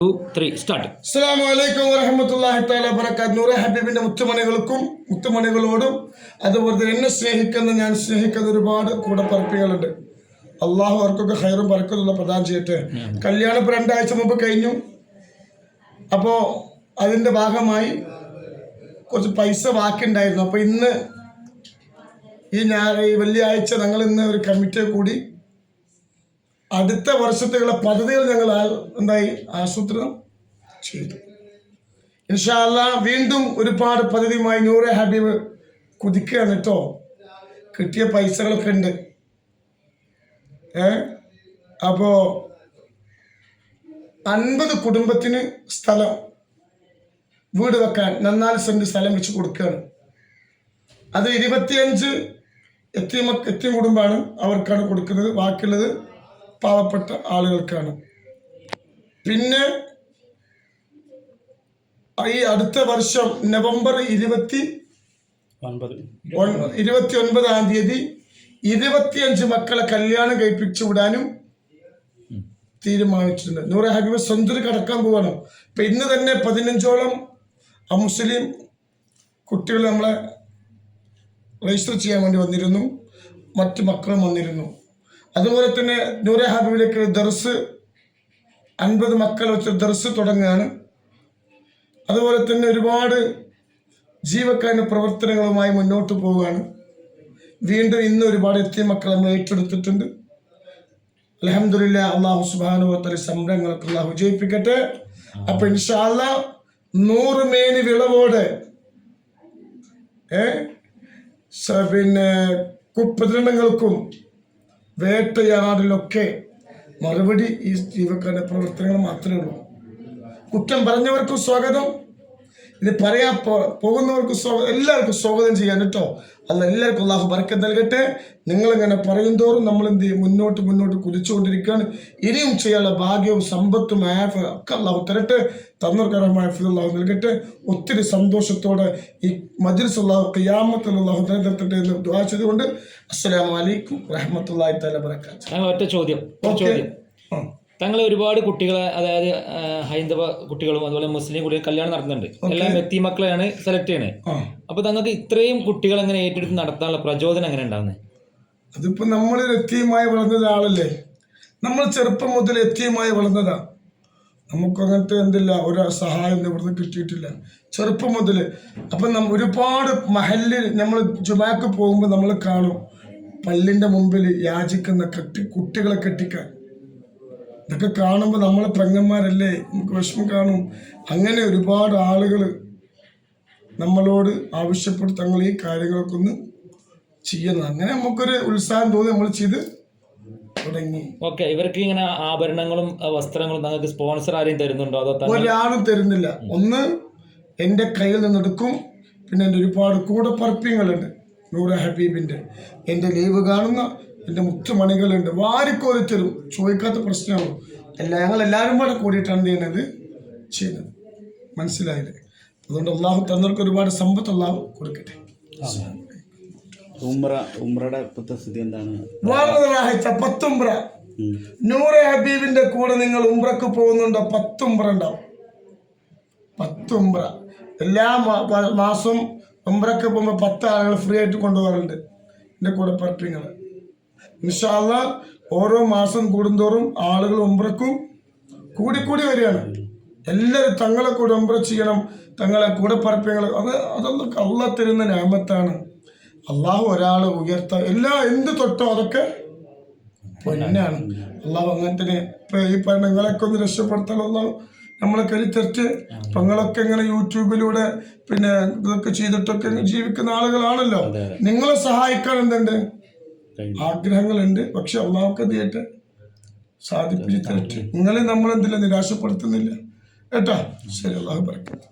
അസ്സാം വലൈക്കും വരഹമത്തല്ലാഹി താല ബറക്കാത്ത് നൂറെ ഹബീബിന്റെ മുത്തുമണികൾക്കും മുത്തുമണികളോടും അതുപോലെ തന്നെ എന്നെ സ്നേഹിക്കുന്ന ഞാൻ സ്നേഹിക്കുന്ന ഒരുപാട് കൂടപ്പറപ്പികളുണ്ട്. അള്ളാഹു അവർക്കൊക്കെ ഹൈറും പറക്കുന്നുള്ള പ്രധാനം ചെയ്യട്ടെ. കല്യാണം ഇപ്പൊ രണ്ടാഴ്ച മുമ്പ് കഴിഞ്ഞു. അപ്പോ അതിന്റെ ഭാഗമായി കുറച്ച് പൈസ ബാക്കിയുണ്ടായിരുന്നു. അപ്പൊ ഇന്ന് ഈ ഞാൻ ഈ വെള്ളിയാഴ്ച ഞങ്ങൾ ഇന്ന് ഒരു കമ്മിറ്റിയെ കൂടി അടുത്ത വർഷത്തേക്കുള്ള പദ്ധതികൾ ഞങ്ങൾ എന്തായി? ആസൂത്രണം ചെയ്തു. ഇൻഷാല്ല വീണ്ടും ഒരുപാട് പദ്ധതിയുമായി നൂറെ ഹബീബ് കുതിക്കുകയാണ് കേട്ടോ. കിട്ടിയ പൈസകളൊക്കെ ഉണ്ട്. ഏ? അപ്പോ അൻപത് കുടുംബത്തിന് സ്ഥലം വീട് വെക്കാൻ നന്നാൽ സെന്റ് സ്ഥലം വെച്ച് കൊടുക്കുകയാണ്. അത് ഇരുപത്തിയഞ്ച് എത്തിയ എത്തിയ കുടുംബമാണ് അവർക്കാണ് കൊടുക്കുന്നത്. ബാക്കിയുള്ളത് പാവപ്പെട്ട ആളുകൾക്കാണ്. പിന്നെ ഈ അടുത്ത വർഷം നവംബർ ഇരുപത്തി ഒൻപത്. ഇരുപത്തി ഒൻപതാം തീയതി ഇരുപത്തിയഞ്ച് മക്കളെ കല്യാണം കഴിപ്പിച്ചു വിടാനും തീരുമാനിച്ചിട്ടുണ്ട്. നൂറെ ഹബീബ് സ്വന്തം കടക്കാൻ പോവാണ്. ഇപ്പൊ ഇന്ന് തന്നെ പതിനഞ്ചോളം മുസ്ലിം കുട്ടികൾ നമ്മളെ രജിസ്റ്റർ ചെയ്യാൻ വേണ്ടി വന്നിരുന്നു. മറ്റു മക്കളും വന്നിരുന്നു. അതുപോലെ തന്നെ നൂറെ ഹബീബിലേക്ക് ദർസ് അൻപത് മക്കൾ വെച്ച് ദർസ് തുടങ്ങുകയാണ്. അതുപോലെ തന്നെ ഒരുപാട് ജീവക്കാരന്റെ പ്രവർത്തനങ്ങളുമായി മുന്നോട്ട് പോവുകയാണ്. വീണ്ടും ഇന്ന് ഒരുപാട് എത്തിയ മക്കൾ നമ്മൾ ഏറ്റെടുത്തിട്ടുണ്ട്. അലഹമില്ല അള്ളാഹു സുബാനുവത്തല സംരംഭങ്ങളൊക്കെ അള്ളാഹു വിജയിപ്പിക്കട്ടെ. അപ്പൊ ഇൻഷാല്ല നൂറ് മേനി വിളവോടെ ഏ? പിന്നെ കുപ്രചരണങ്ങൾക്കും വേട്ടയാടലൊക്കെ മറുപടി ഈ ജീവക്കാരുടെ പ്രവർത്തനങ്ങൾ മാത്രമേ ഉള്ളൂ. കുറ്റം പറഞ്ഞവർക്കും സ്വാഗതം. ഇത് പറയാ പോകുന്നവർക്ക് സ്വാഗതം എല്ലാവർക്കും സ്വാഗതം ചെയ്യാൻ കേട്ടോ. അല്ല എല്ലാവർക്കും അള്ളാഹു ബർക്കത്ത് നൽകട്ടെ. നിങ്ങളിങ്ങനെ പറയും തോറും നമ്മൾ എന്ത് ചെയ്യും? മുന്നോട്ട് മുന്നോട്ട് കുതിച്ചുകൊണ്ടിരിക്കുകയാണ്. ഇനിയും ചെയ്യാനുള്ള ഭാഗ്യവും സമ്പത്തും ആഫ് ഒക്കെ അള്ളാഹു തരട്ടെ. തന്നർക്കരമായ അള്ളാഹു നൽകട്ടെ. ഒത്തിരി സന്തോഷത്തോടെ ഈ മജ്ലിസ് അള്ളാഹു ഖിയാമത്തിൽ അള്ളാഹു നിലനിർത്തട്ടെ എന്ന് ദുആ ചെയ്തുകൊണ്ട് അസ്സലാമു അലൈക്കും റഹ്മത്തുള്ളാഹി തആല ഒറ്റ ചോദ്യം ചോദ്യം. തങ്ങൾ ഒരുപാട് കുട്ടികളെ അതായത് ഹൈന്ദവ കുട്ടികളും അതുപോലെ മുസ്ലിം കുട്ടികളും കല്യാണം നടത്തുന്നുണ്ട്. എല്ലാം വ്യക്തി മക്കളെയാണ് സെലക്ട് ചെയ്യണേ. അപ്പൊ തങ്ങൾക്ക് ഇത്രയും കുട്ടികൾ എങ്ങനെ ഏറ്റെടുത്ത് നടത്താനുള്ള പ്രചോദനം എങ്ങനെ ഉണ്ടാവുന്നത് അതിപ്പോ നമ്മൾ വ്യക്തിയുമായി വളർന്ന ഒരാളല്ലേ? നമ്മൾ ചെറുപ്പം മുതൽ എത്തിയുമായി വളർന്നതാ. നമുക്ക് അങ്ങനത്തെ എന്തില്ല ഒരു സഹായം ഇവിടുന്ന് കിട്ടിയിട്ടില്ല. ചെറുപ്പം മുതൽ അപ്പം നമ്മ ഒരുപാട് മഹല്ലിൽ നമ്മൾ ജുമാക്ക് പോകുമ്പോൾ നമ്മൾ കാണും. പള്ളിന്റെ മുമ്പിൽ യാചിക്കുന്ന കെട്ടി കുട്ടികളെ കെട്ടിക്കാൻ. ഇതൊക്കെ കാണുമ്പോൾ നമ്മളെ പെങ്ങന്മാരല്ലേ നമുക്ക് വിഷമം കാണും. അങ്ങനെ ഒരുപാട് ആളുകൾ നമ്മളോട് ആവശ്യപ്പെട്ട് തങ്ങൾ ഈ കാര്യങ്ങളൊക്കെ ഒന്ന് ചെയ്യുന്നത് അങ്ങനെ നമുക്കൊരു ഉത്സാഹം തോന്നി നമ്മൾ ചെയ്ത് തുടങ്ങി. ഓക്കെ ഇവർക്ക് ഇങ്ങനെ ആഭരണങ്ങളും വസ്ത്രങ്ങളും തങ്ങൾക്ക് സ്പോൺസർ ആരെയും തരുന്നുണ്ടോ? അതോ ഒരാളും തരുന്നില്ല. ഒന്ന് എന്റെ കയ്യിൽ നിന്നെടുക്കും. പിന്നെ എന്റെ ഒരുപാട് കൂടെ പറപ്പിയങ്ങളുണ്ട് നൂറ ഹബീബിന്റെ എന്റെ ലീവ് കാണുന്ന എന്റെ മുത്തുമണികളുണ്ട് വാരിക്കോരി തരും ചോദിക്കാത്ത പ്രശ്നമാണ്? എല്ലാ ഞങ്ങൾ എല്ലാവരും കൂടെ കൂടിയിട്ടാണ് ഞാനത് ചെയ്യുന്നത്. ചെയ്യുന്നത്. മനസ്സിലായില്ലേ? അതുകൊണ്ട് അള്ളാഹു തന്നവർക്ക് ഒരുപാട് സമ്പത്ത് അള്ളാഹു കൊടുക്കട്ടെ. ഉംറ ഉംറയുടെ ഇപ്പോഴത്തെ സ്ഥിതി എന്താണ്? ഉം. നൂറെ ഹബീബിന്റെ കൂടെ നിങ്ങൾ ഉംറക്ക് പോകുന്നുണ്ടോ? പത്തുംറ ഉണ്ടാവും. പത്തുംറ. എല്ലാ മാസവും ഉംറക്ക് പോകുമ്പോൾ പത്ത് ആളുകൾ ഫ്രീ ആയിട്ട് കൊണ്ടുപോകാറുണ്ട്. എന്റെ കൂടെ പറപ്പിങ്ങൾ ഇൻഷാല്ല ഓരോ മാസം കൂടുന്തോറും ആളുകൾ ഉംറക്കും കൂടിക്കൂടി വരികയാണ്. എല്ലാവരും തങ്ങളെ കൂടെ ഉംറ ചെയ്യണം തങ്ങളെ കൂടെ പറപ്പിക്കണം. അത് അതൊന്നും കള്ള തരുന്ന ഞാമത്താണ്. അള്ളാഹു ഒരാളെ ഉയർത്ത എല്ലാ എന്ത് തൊട്ടോ അതൊക്കെ പൊന്നാണ്. അള്ളാഹു അങ്ങനത്തെ ഇപ്പൊ ഈ പറഞ്ഞ നിങ്ങളൊക്കെ ഒന്ന് രക്ഷപ്പെടുത്താൻ അള്ളാഹു നമ്മളെ കരുത്തറ്റ് പെങ്ങളൊക്കെ ഇങ്ങനെ യൂട്യൂബിലൂടെ പിന്നെ ഇതൊക്കെ ചെയ്തിട്ടൊക്കെ ജീവിക്കുന്ന ആളുകളാണല്ലോ. നിങ്ങളെ സഹായിക്കാൻ എന്തുണ്ട്? ആഗ്രഹങ്ങളുണ്ട് പക്ഷെ അള്ളാഹുക്ക് തീയട്ടെ സാധിപ്പിച്ച് തരട്ടെ. നിങ്ങളെ നമ്മൾ എന്തില്ല നിരാശപ്പെടുത്തുന്നില്ല. കേട്ടാ? ശരി അള്ളാഹു പറക്കട്ടെ